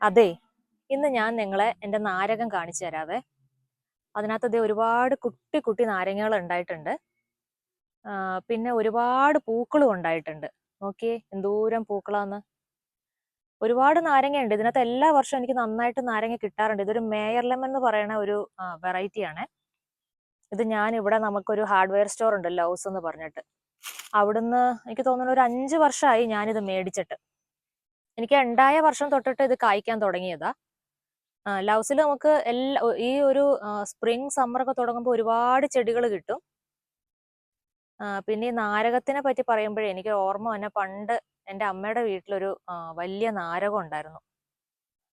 അതെ ഇന്ന് ഞാൻ നിങ്ങളെ എന്റെ നാരകം കാണിച്ചു തരാവേ. അതിനകത്ത് അതേ ഒരുപാട് കുട്ടി കുട്ടി നാരങ്ങകൾ ഉണ്ടായിട്ടുണ്ട്. പിന്നെ ഒരുപാട് പൂക്കളും ഉണ്ടായിട്ടുണ്ട്. നോക്കിയേ എന്തോരം പൂക്കളാന്ന്. ഒരുപാട് നാരങ്ങയുണ്ട്. ഇതിനകത്ത് എല്ലാ വർഷവും എനിക്ക് നന്നായിട്ട് നാരങ്ങ കിട്ടാറുണ്ട്. ഇതൊരു മേയർ ലെമൺ എന്ന് പറയുന്ന ഒരു വെറൈറ്റിയാണ് ഇത് ഞാൻ ഇവിടെ നമുക്കൊരു ഹാർഡ്വെയർ സ്റ്റോർ ഉണ്ട് ലൗസ് എന്ന് പറഞ്ഞിട്ട്. അവിടുന്ന് എനിക്ക് തോന്നുന്നു ഒരു അഞ്ച് വർഷമായി ഞാനിത് മേടിച്ചിട്ട്. എനിക്ക് രണ്ടായ വർഷം തൊട്ടിട്ട് ഇത് കായ്ക്കാൻ തുടങ്ങിയതാ. ലൗസിൽ നമുക്ക് എല്ലാ ഈ ഒരു സ്പ്രിംഗ് സമ്മർ ഒക്കെ തുടങ്ങുമ്പോൾ ഒരുപാട് ചെടികൾ കിട്ടും. പിന്നെ ഈ നാരകത്തിനെ പറ്റി പറയുമ്പോഴേ എനിക്ക് ഓർമ്മ വന്നെ പണ്ട് എന്റെ അമ്മയുടെ വീട്ടിലൊരു വലിയ നാരകം ഉണ്ടായിരുന്നു.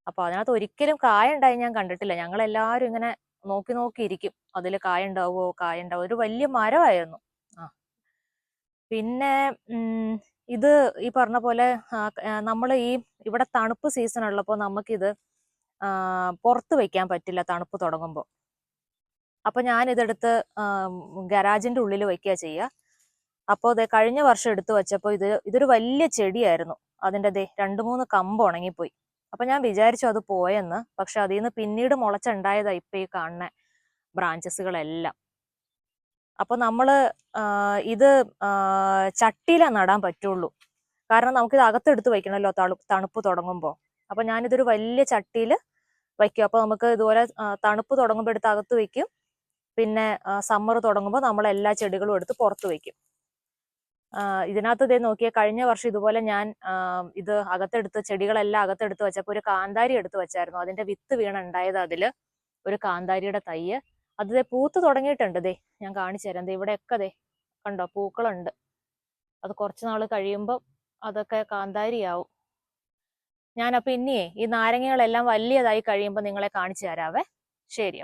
അപ്പൊ അതിനകത്ത് ഒരിക്കലും കായ ഉണ്ടായി ഞാൻ കണ്ടിട്ടില്ല. ഞങ്ങൾ എല്ലാവരും ഇങ്ങനെ നോക്കി നോക്കി ഇരിക്കും. അതിൽ കായ ഉണ്ടാവുമോ കായ ഉണ്ടാവുമോ ഒരു വലിയ മരമായിരുന്നു. ആ. പിന്നെ ഇത് ഈ പറഞ്ഞ പോലെ നമ്മൾ ഈ ഇവിടെ തണുപ്പ് സീസൺ ഉള്ളപ്പോൾ നമുക്കിത് പുറത്ത് വയ്ക്കാൻ പറ്റില്ല തണുപ്പ് തുടങ്ങുമ്പോൾ അപ്പോൾ ഞാനിതെടുത്ത് ഗരാജിന്റെ ഉള്ളിൽ വയ്ക്കുക ചെയ്യുക അപ്പോൾ ദേ കഴിഞ്ഞ വർഷം എടുത്തു വെച്ചപ്പോൾ ഇത് ഇതൊരു വലിയ ചെടിയായിരുന്നു. അതിന്റെ ദേ രണ്ട് മൂന്ന് കമ്പ് ഉണങ്ങിപ്പോയി. അപ്പോൾ ഞാൻ വിചാരിച്ചു അത് പോയെന്ന്. പക്ഷെ അതിൽ നിന്ന് പിന്നീട് മുളച്ചുണ്ടായതാണ് ഇപ്പം ഈ കാണുന്ന ബ്രാഞ്ചസുകളെല്ലാം അപ്പൊ നമ്മൾ ഇത് ചട്ടിയിലാണ് നടാൻ പറ്റുള്ളൂ. കാരണം നമുക്കിത് അകത്തെടുത്ത് വയ്ക്കണമല്ലോ തണു തണുപ്പ് തുടങ്ങുമ്പോൾ അപ്പൊ ഞാനിതൊരു വലിയ ചട്ടിയിൽ വയ്ക്കും. അപ്പോൾ നമുക്ക് ഇതുപോലെ തണുപ്പ് തുടങ്ങുമ്പോൾ എടുത്ത് അകത്ത് വെക്കും പിന്നെ സമ്മർ തുടങ്ങുമ്പോൾ നമ്മൾ എല്ലാ ചെടികളും എടുത്ത് പുറത്ത് വെക്കും ആ, ഇതിനകത്ത് ഇതേ നോക്കിയ കഴിഞ്ഞ വർഷം ഇതുപോലെ ഞാൻ ഇത് അകത്തെടുത്ത് ചെടികളെല്ലാം അകത്തെടുത്ത് വെച്ചപ്പോൾ ഒരു കാന്താരി എടുത്ത് വെച്ചായിരുന്നു. അതിന്റെ വിത്ത് വീണുണ്ടായത് അതിൽ. ഒരു കാന്താരിയുടെ തയ്യ്. അത് പൂത്ത് തുടങ്ങിയിട്ടുണ്ട് ദേ ഞാൻ കാണിച്ചു തരാം. ദേ ഇവിടെയൊക്കെ ദേ കണ്ടോ പൂക്കളുണ്ട്. അത് കുറച്ച് നാൾ കഴിയുമ്പോൾ അതൊക്കെ കാന്താരിയാവും. അപ്പൊ ഇനിയേ ഈ നാരങ്ങകളെല്ലാം വലിയതായി കഴിയുമ്പോൾ നിങ്ങളെ കാണിച്ചു തരാവേ. ശരി